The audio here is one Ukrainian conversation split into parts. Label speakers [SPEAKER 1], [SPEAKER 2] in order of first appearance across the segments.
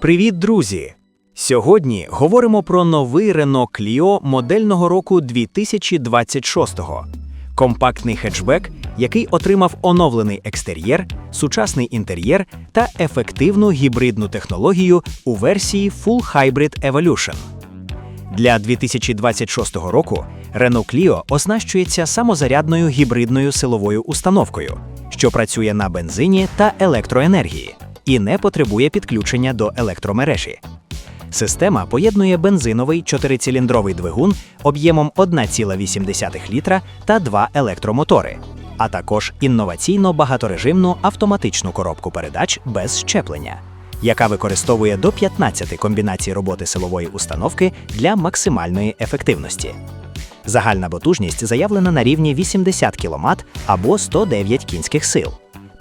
[SPEAKER 1] Привіт, друзі! Сьогодні говоримо про новий Renault Clio модельного року 2026-го. Компактний хетчбек, який отримав оновлений екстер'єр, сучасний інтер'єр та ефективну гібридну технологію у версії Full Hybrid Evolution. Для 2026 року Renault Clio оснащується самозарядною гібридною силовою установкою, що працює на бензині та електроенергії і не потребує підключення до електромережі. Система поєднує бензиновий чотирициліндровий двигун об'ємом 1,8 літра та два електромотори, а також інноваційно багаторежимну автоматичну коробку передач без щеплення, яка використовує до 15 комбінацій роботи силової установки для максимальної ефективності. Загальна потужність заявлена на рівні 80 кВт або 109 кінських сил.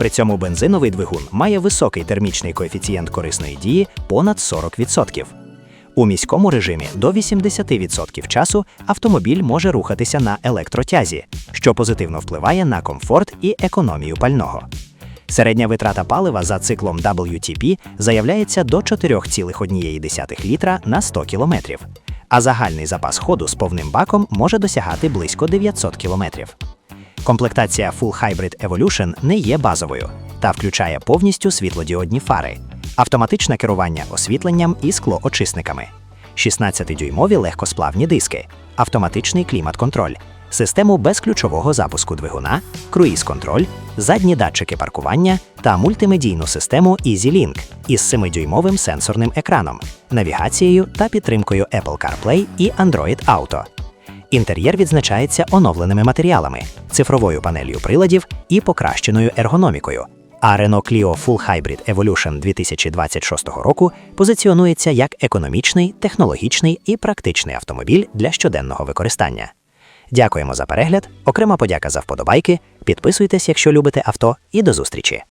[SPEAKER 1] При цьому бензиновий двигун має високий термічний коефіцієнт корисної дії понад 40%. У міському режимі до 80% часу автомобіль може рухатися на електротязі, що позитивно впливає на комфорт і економію пального. Середня витрата палива за циклом WTP заявляється до 4,1 літра на 100 км, а загальний запас ходу з повним баком може досягати близько 900 км. Комплектація Full Hybrid Evolution не є базовою та включає повністю світлодіодні фари, автоматичне керування освітленням і склоочисниками, 16-дюймові легкосплавні диски, автоматичний клімат-контроль, систему безключового запуску двигуна, круїз-контроль, задні датчики паркування та мультимедійну систему EasyLink із 7-дюймовим сенсорним екраном, навігацією та підтримкою Apple CarPlay і Android Auto. Інтер'єр відзначається оновленими матеріалами, цифровою панелью приладів і покращеною ергономікою. А Renault Clio Full Hybrid Evolution 2026 року позиціонується як економічний, технологічний і практичний автомобіль для щоденного використання. Дякуємо за перегляд, окрема подяка за вподобайки. Підписуйтесь, якщо любите авто, і до зустрічі!